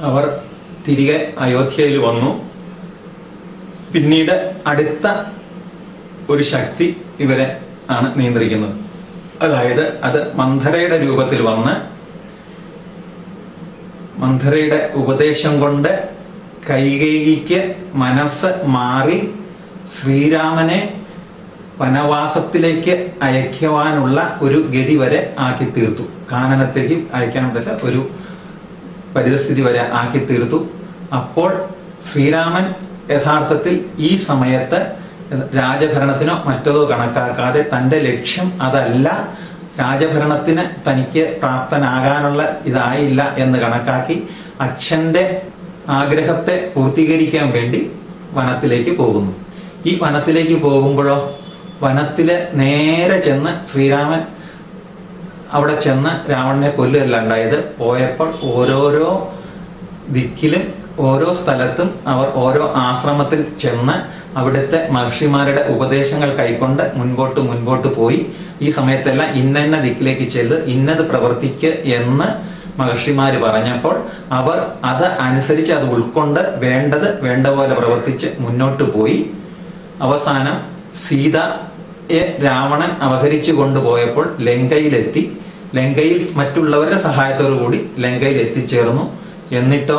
അവർ തിരികെ അയോധ്യയിൽ വന്നു. പിന്നീട് അടുത്ത ഒരു ശക്തി ഇവരെ ആണ് നിയന്ത്രിക്കുന്നത്. അതായത് അത് മന്ധരയുടെ രൂപത്തിൽ വന്ന് മന്ധരയുടെ ഉപദേശം കൊണ്ട് കൈകേയിക്ക് മനസ്സ് മാറി ശ്രീരാമനെ വനവാസത്തിലേക്ക് അയക്കുവാനുള്ള ഒരു ഗതി വരെ ആക്കി തീർത്തു കാനനത്തേക്ക് അയക്കാൻ ഒരു പരിതസ്ഥിതി വരെ ആക്കി തീർത്തു അപ്പോൾ ശ്രീരാമൻ യഥാർത്ഥത്തിൽ ഈ സമയത്ത് രാജഭരണത്തിനോ മറ്റതോ കണക്കാക്കാതെ തന്റെ ലക്ഷ്യം അതല്ല. രാജഭരണത്തിന് തനിക്ക് പ്രാപ്തനാകാനുള്ള ഇതായില്ല എന്ന് കണക്കാക്കി അച്ഛന്റെ ആഗ്രഹത്തെ പൂർത്തീകരിക്കാൻ വേണ്ടി വനത്തിലേക്ക് പോകുന്നു. ഈ വനത്തിലേക്ക് പോകുമ്പോഴോ വനത്തിലെ നേരെ ചെന്ന് ശ്രീരാമൻ അവിടെ ചെന്ന് രാവണനെ കൊല്ലുകയല്ല ഉണ്ടായത്. പോയപ്പോൾ ഓരോരോ ദിക്കിലും ഓരോ സ്ഥലത്തും അവർ ഓരോ ആശ്രമത്തിൽ ചെന്ന് അവിടുത്തെ മഹർഷിമാരുടെ ഉപദേശങ്ങൾ കൈക്കൊണ്ട് മുൻപോട്ട് മുൻപോട്ട് പോയി. ഈ സമയത്തെല്ലാം ഇന്നെന്ന ദിക്കിലേക്ക് ചെല്ല് ഇന്നത് പ്രവർത്തിക്ക് എന്ന് മഹർഷിമാർ പറഞ്ഞപ്പോൾ അവർ അത് അനുസരിച്ച് അത് ഉൾക്കൊണ്ട് വേണ്ടത് വേണ്ട പോലെ പ്രവർത്തിച്ച് മുന്നോട്ട് പോയി. അവസാനം സീതയെ രാവണൻ അവഹരിച്ചു കൊണ്ടുപോയപ്പോൾ ലങ്കയിലെത്തി. ലങ്കയിൽ മറ്റുള്ളവരുടെ സഹായത്തോടു കൂടി ലങ്കയിൽ എത്തിച്ചേർന്നു. എന്നിട്ടോ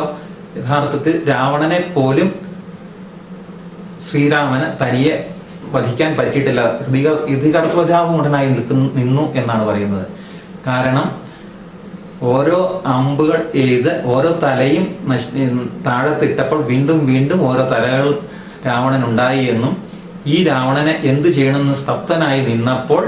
യഥാർത്ഥത്തിൽ രാവണനെ പോലും ശ്രീരാമന് തനിയെ വധിക്കാൻ പറ്റിയിട്ടില്ല. ഇതികർത്തവജാവും ഉടനായി നിൽക്കുന്നു നിന്നു എന്നാണ് പറയുന്നത്. കാരണം ഓരോ അമ്പുകൾ എഴുത് ഓരോ തലയും താഴത്തിട്ടപ്പോൾ വീണ്ടും വീണ്ടും ഓരോ തലകൾ രാവണൻ ഉണ്ടായി എന്നും ഈ രാവണനെ എന്തു ചെയ്യണമെന്ന് സ്തബ്ധനായി നിന്നപ്പോൾ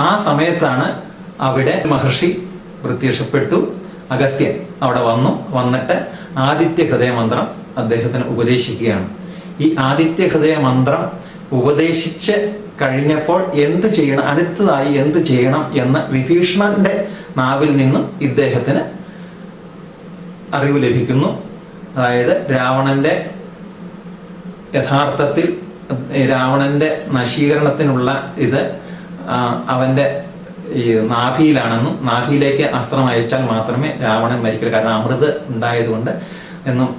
ആ സമയത്താണ് അവിടെ മഹർഷി പ്രത്യക്ഷപ്പെട്ടു. അഗസ്ത്യൻ അവിടെ വന്നു. വന്നിട്ട് ആദിത്യ ഹൃദയ മന്ത്രം അദ്ദേഹത്തിന് ഉപദേശിക്കുകയാണ്. ഈ ആദിത്യ ഹൃദയ മന്ത്രം ഉപദേശിച്ച് കഴിഞ്ഞപ്പോൾ എന്ത് ചെയ്യണം അടുത്തതായി എന്ത് ചെയ്യണം എന്ന് വിഭീഷണന്റെ നാവിൽ നിന്നും ഇദ്ദേഹത്തിന് അറിവ് ലഭിക്കുന്നു. അതായത് രാവണന്റെ യഥാർത്ഥത്തിൽ രാവണന്റെ നശീകരണത്തിനുള്ള ഇത് അവന്റെ ഈ നാഭിയിലാണെന്നും നാഭിയിലേക്ക് അസ്ത്രം അയച്ചാൽ മാത്രമേ രാവണൻ മരിക്കുകയുള്ളൂ കാരണം അമൃത് ഉണ്ടായതുകൊണ്ട് എന്നും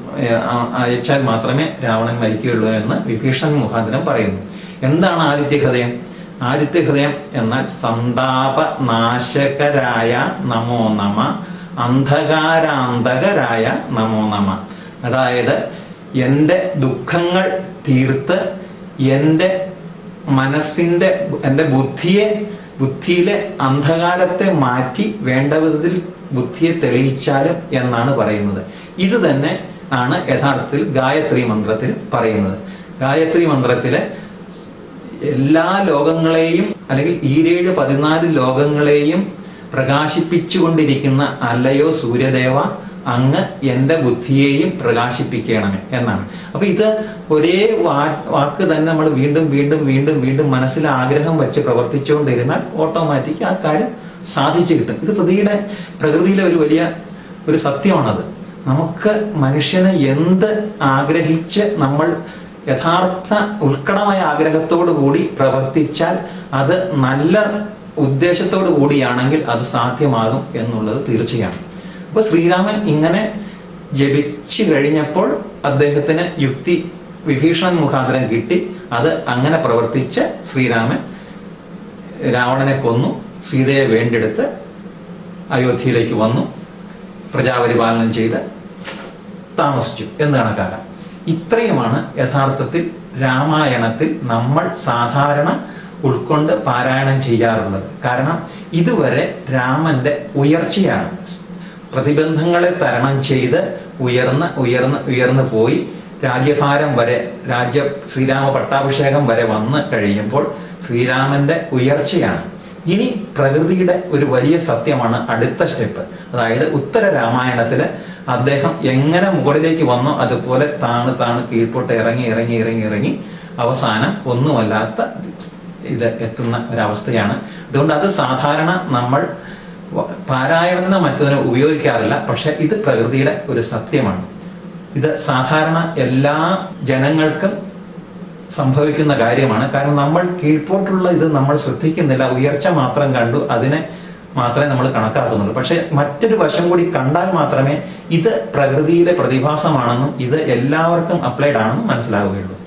അയച്ചാൽ മാത്രമേ രാവണൻ മരിക്കുകയുള്ളൂ എന്ന് വിഭീഷണൻ മുഖാന്തരം പറയുന്നു. എന്താണ് ആദിത്യ ഹൃദയം? ആദിത്യ ഹൃദയം എന്നാൽ സന്താപ നാശകരായ നമോ നമ അന്ധകാരാന്തകരായ നമോ നമ. അതായത് എന്റെ ദുഃഖങ്ങൾ തീർത്ത് എന്റെ മനസ്സിന്റെ എന്റെ ബുദ്ധിയെ ബുദ്ധിയിലെ അന്ധകാരത്തെ മാറ്റി വേണ്ട വിധത്തിൽ ബുദ്ധിയെ തെളിയിച്ചാലും എന്നാണ് പറയുന്നത്. ഇത് തന്നെ ആണ് യഥാർത്ഥത്തിൽ ഗായത്രി മന്ത്രത്തിൽ പറയുന്നത്. ഗായത്രി മന്ത്രത്തിലെ എല്ലാ ലോകങ്ങളെയും അല്ലെങ്കിൽ ഈരേഴ് പതിനാല് ലോകങ്ങളെയും പ്രകാശിപ്പിച്ചുകൊണ്ടിരിക്കുന്ന അല്ലയോ സൂര്യദേവ അങ്ങ് എന്റെ ബുദ്ധിയെയും പ്രകാശിപ്പിക്കണമേ എന്നാണ്. അപ്പൊ ഇത് ഒരേ വാക്ക് തന്നെ നമ്മൾ വീണ്ടും വീണ്ടും വീണ്ടും വീണ്ടും മനസ്സിൽ ആഗ്രഹം വെച്ച് പ്രവർത്തിച്ചുകൊണ്ടിരുന്നാൽ ഓട്ടോമാറ്റിക് ആ കാര്യം സാധിച്ചു കിട്ടും. ഇത് പ്രതിയുടെ പ്രകൃതിയിലെ ഒരു വലിയ ഒരു സത്യമാണത്. നമുക്ക് മനുഷ്യന് എന്ത് ആഗ്രഹിച്ച് നമ്മൾ യഥാർത്ഥ ഉത്കടമായ ആഗ്രഹത്തോടു കൂടി പ്രവർത്തിച്ചാൽ അത് നല്ല ഉദ്ദേശത്തോടു കൂടിയാണെങ്കിൽ അത് സാധ്യമാകും എന്നുള്ളത് തീർച്ചയാണ്. അപ്പൊ ശ്രീരാമൻ ഇങ്ങനെ ജപിച്ചു കഴിഞ്ഞപ്പോൾ അദ്ദേഹത്തിന് യുക്തി വിഭീഷണൻ മുഖാന്തരം കിട്ടി. അത് അങ്ങനെ പ്രവർത്തിച്ച് ശ്രീരാമൻ രാവണനെ കൊന്നു സീതയെ വേണ്ടെടുത്ത് അയോധ്യയിലേക്ക് വന്നു പ്രജാപരിപാലനം ചെയ്ത് താമസിച്ചു എന്ന് കണക്കാക്കാം. ഇത്രയുമാണ് യഥാർത്ഥത്തിൽ രാമായണത്തിൽ നമ്മൾ സാധാരണ ഉൾക്കൊണ്ട് പാരായണം ചെയ്യാറുള്ളത്. കാരണം ഇതുവരെ രാമന്റെ ഉയർച്ചയാണ്. പ്രതിബന്ധങ്ങളെ തരണം ചെയ്ത് ഉയർന്ന് ഉയർന്ന് ഉയർന്നു പോയി രാജ്യഭാരം വരെ രാജ്യ ശ്രീരാമ പട്ടാഭിഷേകം വരെ വന്ന് കഴിയുമ്പോൾ ശ്രീരാമന്റെ ഉയർച്ചയാണ്. ഇനി പ്രകൃതിയുടെ ഒരു വലിയ സത്യമാണ് അടുത്ത സ്റ്റെപ്പ്. അതായത് ഉത്തര രാമായണത്തിൽ അദ്ദേഹം എങ്ങനെ മുകളിലേക്ക് വന്നോ അതുപോലെ താണ് താണ് കീഴ്പോട്ട് ഇറങ്ങി ഇറങ്ങി ഇറങ്ങി ഇറങ്ങി അവസാനം ഒന്നുമല്ലാത്ത ഇത് എത്തുന്ന ഒരവസ്ഥയാണ്. അതുകൊണ്ട് അത് സാധാരണ നമ്മൾ വ- എന്ന മറ്റൊന്നിനെ ഉപയോഗിക്കാറില്ല. പക്ഷെ ഇത് പ്രകൃതിയുടെ ഒരു സത്യമാണ്. ഇത് സാധാരണ എല്ലാ ജനങ്ങൾക്കും സംഭവിക്കുന്ന കാര്യമാണ്. കാരണം നമ്മൾ കീഴ്പോട്ടുള്ള ഇത് നമ്മൾ ശ്രദ്ധിക്കുന്നില്ല. ഉയർച്ച മാത്രം കണ്ടു അതിനെ മാത്രമേ നമ്മൾ കണക്കാക്കുന്നുള്ളൂ. പക്ഷെ മറ്റൊരു വശം കൂടി കണ്ടാൽ മാത്രമേ ഇത് പ്രകൃതിയിലെ പ്രതിഭാസമാണെന്നും ഇത് എല്ലാവർക്കും അപ്ലൈഡ് ആണെന്നും മനസ്സിലാവുകയുള്ളൂ.